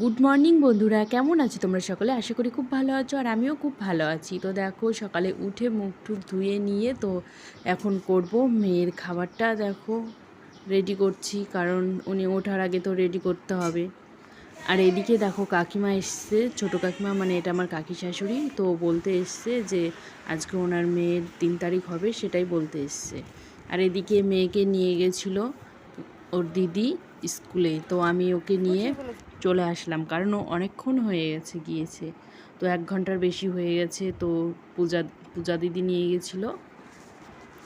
Good morning বন্ধুরা। কেমন আছো তোমরা সকলে? আশা করি খুব ভালো আছো আর আমিও খুব ভালো আছি। তো দেখো, সকালে উঠে মুখ টুক ধুয়ে নিয়ে তো এখন করব মেয়ের খাবারটা। দেখো রেডি করছি, কারণ উনি ওঠার আগে তো রেডি করতে হবে। আর এদিকে দেখো, কাকিমা এসছে। ছোটো কাকিমা মানে এটা আমার কাকি শাশুড়ি তো বলতে এসছে যে আজকে ওনার মেয়ের তিন তারিখ হবে, সেটাই বলতে এসছে। আর এদিকে মেয়েকে নিয়ে গেছিল ওর দিদি স্কুলে, তো আমি ওকে নিয়ে চলে আসলাম। কারণ ও অনেকক্ষণ হয়ে গেছে গিয়েছে। তো এক ঘণ্টার বেশি হয়ে গেছে তো পূজা পূজা দিদি নিয়ে গেছিল।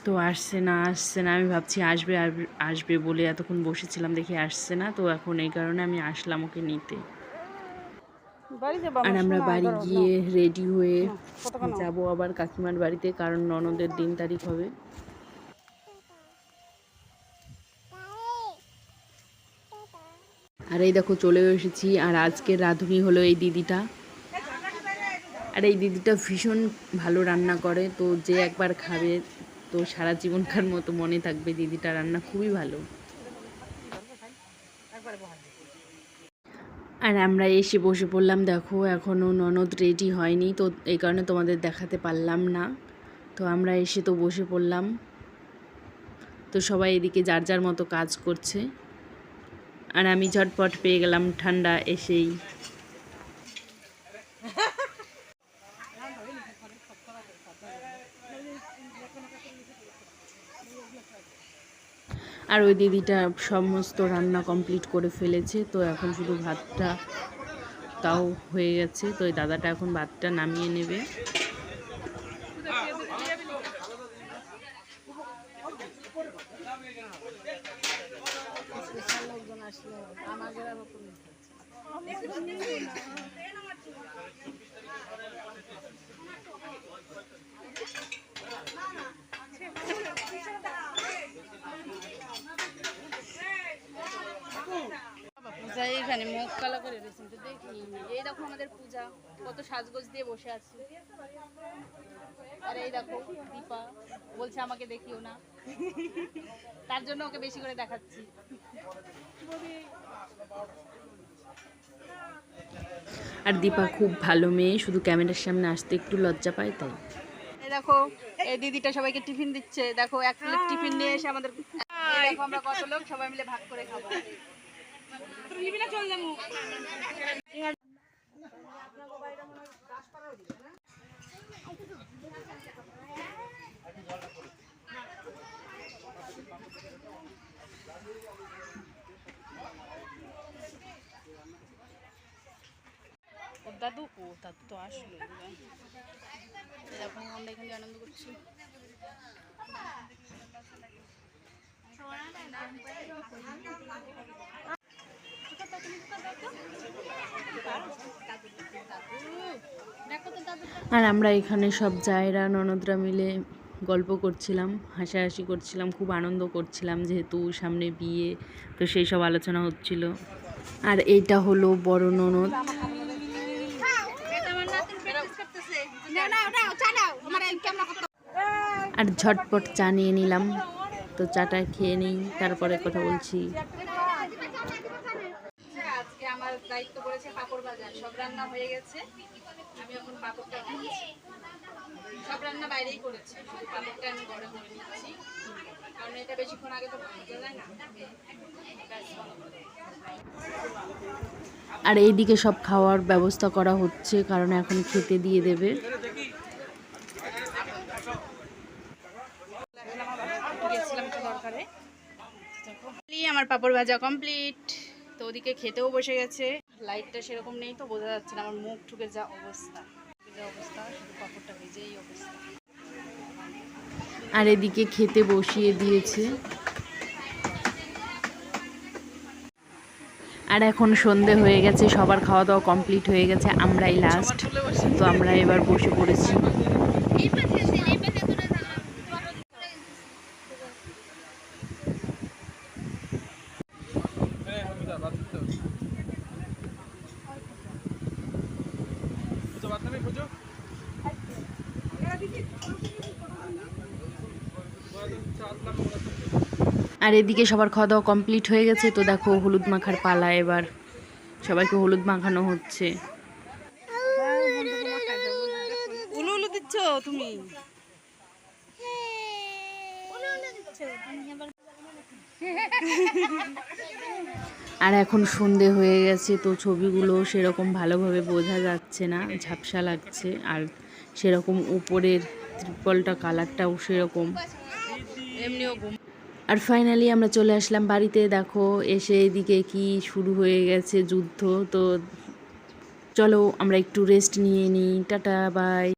তো আসছে না আসছে না আমি ভাবছি আসবে আসবে বলে এতক্ষণ বসেছিলাম দেখি আসছে না। তো এখন এই কারণে আমি আসলাম ওকে নিতে। আর আমরা বাড়ি গিয়ে রেডি হয়ে যাব আবার কাকিমার বাড়িতে কারণ ননদের দিন তারিখ হবে। আর এই দেখো চলেও এসেছি, আর আজকের রাঁধুনি হলো এই দিদিটা। আর এই দিদিটা ভীষণ ভালো রান্না করে, তো যে একবার খাবে, তো সারা জীবনকার মতো মনে থাকবে দিদিটা রান্না, খুবই ভালো। আর আমরা এসে বসে পড়লাম, দেখো এখনও ননদ রেডি হয়নি, তো এই কারণে তোমাদের দেখাতে পারলাম না। তো আমরা এসে তো বসে পড়লাম। তো সবাই এদিকে যার যার মতো কাজ করছে। আর আমি ঝটপট পেয়ে গেলাম ঠান্ডা এসেই। আর ওই দিদিটা সমস্ত রান্না কমপ্লিট করে ফেলেছে, তো এখন শুধু ভাতটা তাও হয়ে গেছে, তো ওই দাদাটা এখন ভাতটা নামিয়ে নেবে। পূজা এইখানে মুখ কালো করে রয়েছেন তো দেখি। এই দেখো আমাদের পূজা কত সাজগোজ দিয়ে বসে আছে। আর এই দেখো দীপা বলছে আমাকে দেখিও না। তার জন্য ওকে বেশি করে দেখাচ্ছি। আর দীপা খুব ভালো মেয়ে শুধু ক্যামেরার সামনে আসতে একটু লজ্জা পায় তাই। দেখো এই দিদিটা সবাইকে টিফিন দিচ্ছে। দেখো এক প্লেট টিফিন নিয়ে এসে আমাদের এই দেখো আমরা কত লোক সবাই মিলে ভাগ করে খাব। দাদু ও দাদু তো আসলো। এরকম আমরা এখানে আনন্দ করছি। আর আমরা এখানে সব জায়রা, ননদরা মিলে গল্প করছিলাম, হাসাহাসি করছিলাম, খুব আনন্দ করছিলাম যেহেতু সামনে বিয়ে, তো সেই সব আলোচনা হচ্ছিল। আর এইটা হলো বড় ননদ। আর ঝটপট চা নিয়ে নিলাম। তো চাটা খেয়ে নিই, তারপরে কথা বলছি। দায়িত্ব পড়েছে পাপড় বাজার। সব রান্না হয়ে গেছে। আমি এখন পাপড়টা ভাজছি সব রান্না বাইরেই করেছি। পাপড়টা আমি গরম করে নিচ্ছি। কারণ এটা বেশিক্ষণ আগে তো যায় না। আর এইদিকে সব খাওয়ার ব্যবস্থা করা হচ্ছে কারণ এখন খেতে দিয়ে দেবে। আমার পাপড় ভাজা কমপ্লিট তো ওদিকে খেতেও বসে গেছে। লাইটটা সেরকম নেই তো বোঝা যাচ্ছে না আমার মুখ ঠুকে যা অবস্থা। যা অবস্থা শুধু পাপড়টা ভেজে এই অবস্থা। আর এদিকে খেতে বসিয়ে দিয়েছে। আর এখন সন্ধে হয়ে গেছে সবার খাওয়া দাওয়া কমপ্লিট হয়ে গেছে আমরাই লাস্ট তো আমরা এবার বসে পড়েছি। আর এদিকে সবার খাওয়া দাওয়া কমপ্লিট হয়ে গেছে তো দেখো হলুদ মাখার পালা এবার। সবাইকে হলুদ মাখানো হচ্ছে। তুমি? আর এখন সন্ধে হয়ে গেছে তো ছবিগুলো সেরকম ভালোভাবে বোঝা যাচ্ছে না ঝাপসা লাগছে। আর সেরকম উপরের ত্রিপলটা কালারটাও সেরকম। এমনিও আর ফাইনালি আমরা চলে আসলাম বাড়িতে। দেখো এসে এদিকে কি শুরু হয়ে গেছে যুদ্ধ। তো চলো আমরা একটু রেস্ট নিয়ে নিই। Tata bye